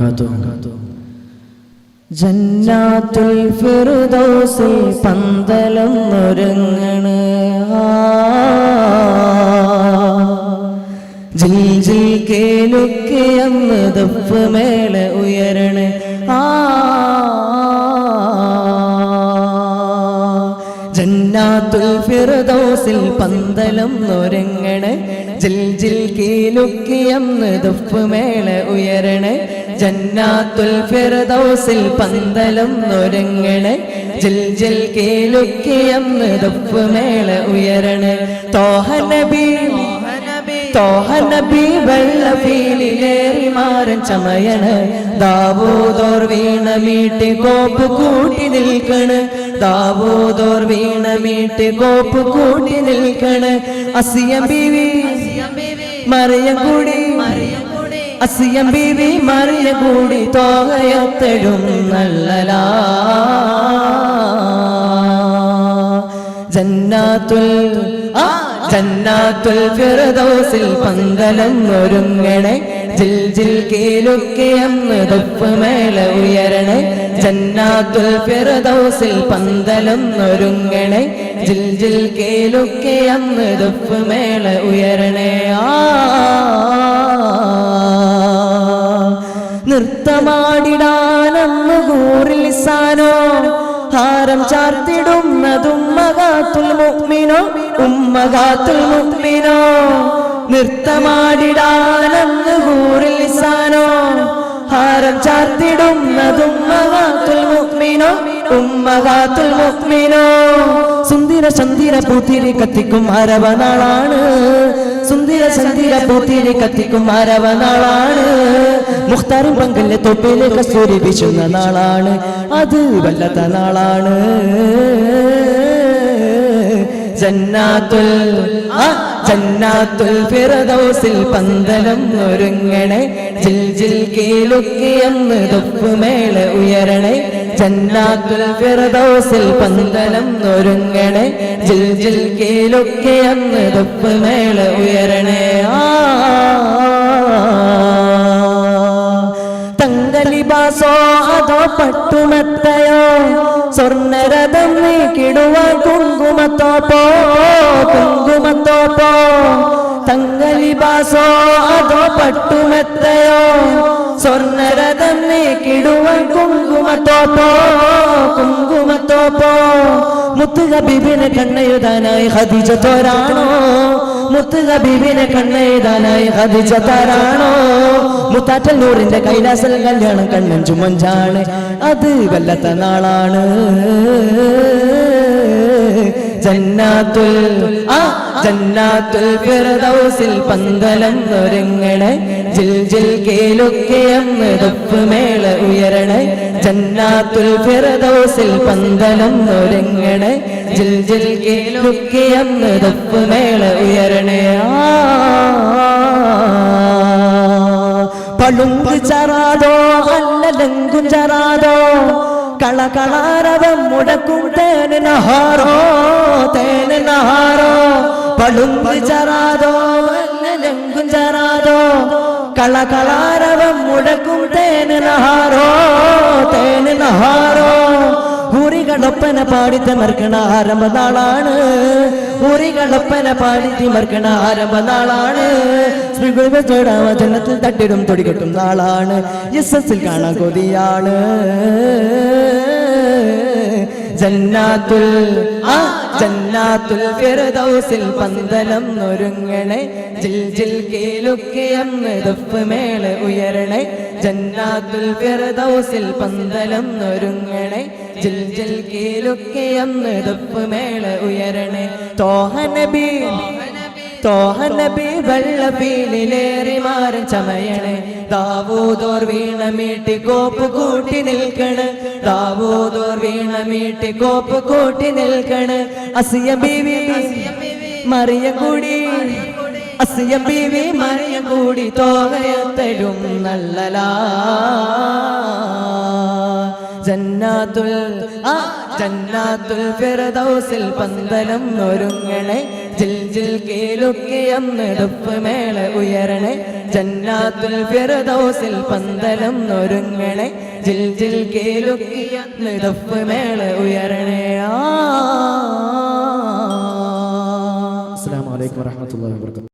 وبركاته ജന്നാത്തുൽ ഫിർദൗസിൽ പന്തലം ഒരുങ്ങണ് ജിൽ ജിൽ കേലുക്കെ അന്ന് ദഫ് മേള ഉയരണ ആ ജന്നാത്തുൽ ഫിർദൗസിൽ പന്തലം ഒരുങ്ങണ് ജിൽ ജിൽ കേലുക്കെ അന്ന് ദഫ് മേള ഉയരണ ജന്നാത്തുൽ ഫിർദൗസിൽ പന്തലം ഒരുങ്ങണ്. ജിൽ ജിൽ കേലുക്കിയെന്ന് ദഫ് മേള ഉയരണ. തോഹ നബി തോഹ നബി വെള്ളഫീലിലേറി മാറൻ ചമയണ്. ദാവൂതോർ വീണ മീട്ടി കോപ്പ് കൂട്ടി നിൽക്കണ്. ദാവൂതോർ വീണ മീട്ടി കോപ്പ് കൂട്ടി നിൽക്കണ്. അസിയം ബിവി മറിയ കൂടി അസിയം ബീവി മറിയ കൂടി തോകയത്തെഴും നല്ല ജന്നാത്തുൽ ജന്നാത്തുൽ ഫിർദൗസിൽ പന്തലം ഒരുങ്ങണേ ജിൽ ജിൽ കേലുക്കെ അന്ന് തൊപ്പ് മേള ഉയരണേ. ജന്നാത്തുൽ ഫിർദൗസിൽ പന്തലം ഒരുങ്ങണേ ജിൽ ജിൽ കേലുക്കെ അന്ന് തൊപ്പ് മേള ഉയരണേ. ആ. നൃത്തമാടിടാനന്ന് കൂറിൽ സാനോ ഹാരം ചാർത്തിടുന്നതും മകാത്തുൽ മുഅ്മിനോ ഉമ്മകാത്തുൽ മുഅ്മിനോ നൃത്തമാടിടാനന്ന് കൂറിൽ സാനോ ഹാരം ചാർത്തിടുന്നതും മകാത്തുൽ മുഅ്മിനോ ഉമ്മകാത്തുൽ മുഅ്മിനോ സുന്ദര ചന്ദിര പൂത്തിരി കത്തിക്കും അരവനാളാണ് സുന്ദര ചന്ദിര പൂത്തിരി കത്തിക്കും അരവ നാളാണ് മുഖ്താറും പങ്കല്ലെ തൊപ്പിലെ കസ്തൂരി വീശുന്ന നാളാണ്. അത് വല്ലാത്ത നാളാണ്. ജന്നാത്തുൽ ജന്നാത്തുൽ ഫിർദൗസിൽ പന്തലം ഒരുങ്ങണേ. ജിൽ ജിൽ കീലുക്കിയെന്ന് തൊപ്പുമേള ഉയരണേ. ജന്നാത്തുൽ ഫിർദൗസിൽ പന്തലം ഒരുങ്ങണേ. ജിൽ ജിൽ കീലുക്കിയെന്ന് തൊപ്പുമേള ഉയരണേ. നീക്കിടുവ കുങ്കുമത്തോപ്പോ കുങ്കുമത്തോപ്പോ തങ്കലിബാസോ അതോ പട്ടുമെത്തയോ. സ്വർണരഥം നീക്കിടുവ കുങ്കുമത്തോപ്പോ കുങ്കുമത്തോപ്പോ മുത്തുക ബിബിനെ കണ്ണെഴുതാനായി ഹദിജ തോരാണോ? മുത്തുക ബിബിനെ കണ്ണെഴുതാനായി ഹദിജ തോരാണോ? മുത്താറ്റൽ നൂറിന്റെ കൈലാസൽ കല്യാണം കണ്ണൻ ചുമഞ്ചാണ്. അത് വല്ലത്ത നാളാണ്. ജന്നാത്തുൽ ആ ജന്നാത്തുൽ ഫിർദൗസിൽ പന്തലം ഒരുങ്ങണേ ജിൽ ജിൽ കേലുക്കിയന്ന് ദഫ് മേള ഉയരണേ ജന്നാത്തുൽ ഫിർദൗസിൽ പന്തലം ഒരുങ്ങണേ ജിൽ ജിൽ കേലുക്കിയന്ന് ദഫ് മേള ഉയരണേ ആ. പളുങ്ക് ചറാതോ അല്ല ലങ്കും ചറാതോ കളകളാരവം മുടക്കും തേന് നഹാറോ തേന് നഹാറോ. പളുങ്ക് ചറാതോ ലങ്കും ചറാതോ കളകളാരവം മുടക്കും തേന് നഹാറോ തേന് നഹാറോ. ഊറികളൊപ്പന പാടി തിമർക്കണ ആരംഭ നാളാണ് ഊറികളൊപ്പന പാടി തിമർക്കണ ആരംഭ നാളാണ് ജനത്തിൽ തട്ടിടും തൊടികെട്ടും നാളാണ്. എസ് എസിൽ കാണാൻ കൊതിയാണ്. ജന്നാത്തുൽ ആ ജന്നാത്തുൽ ഫിർദൗസിൽ പന്തലം ഒരുങ്ങണേ. ജിൽ ജിൽ കേലുക്കിയന്ന് ദഫ് മേള ഉയരണേ. ജന്നാത്തുൽ ഫിർദൗസിൽ പന്തലം ഒരുങ്ങണേ. ജിൽ ജിൽ കേലുക്കിയന്ന് ദഫ് മേള ഉയരണേ. തോഹ നബി തോഹ നബി വെള്ളപ്പീലിലേറി മാറൻ ചമയണേ. ദാവൂദോർ വീണ മീട്ടി കോപ്പ് കൂട്ടി നിൽക്കണ്. ദാവൂദോർ വീണ മീട്ടി കോപ്പ് കൂട്ടി നിൽക്കണ്. അസിയ ബീവി മറിയ കൂടി. അസിയ ബീവി മറിയ കൂടി തോഹയത്തരും നല്ലലാ. ജന്നാത്തുൽ ആ ജന്നാത്തുൽ ഫിറദൗസിൽ പന്തലം ഒരുങ്ങണേ. ജിൽ ജിൽ കേലുക്കിയെന്ന് അന്നെടുപ്പ് മേള ഉയരണേ. ജന്നാത്തുൽ ഫിർദൗസിൽ പന്തലം നൊരുങ്ങണേ. ജിൽ ജിൽ കേലുക്കിയെന്ന് അന്നെടുപ്പ് മേള ഉയരണേ. ആ. അലൈക്കും വലൈക്കും വബറകാതുഹു.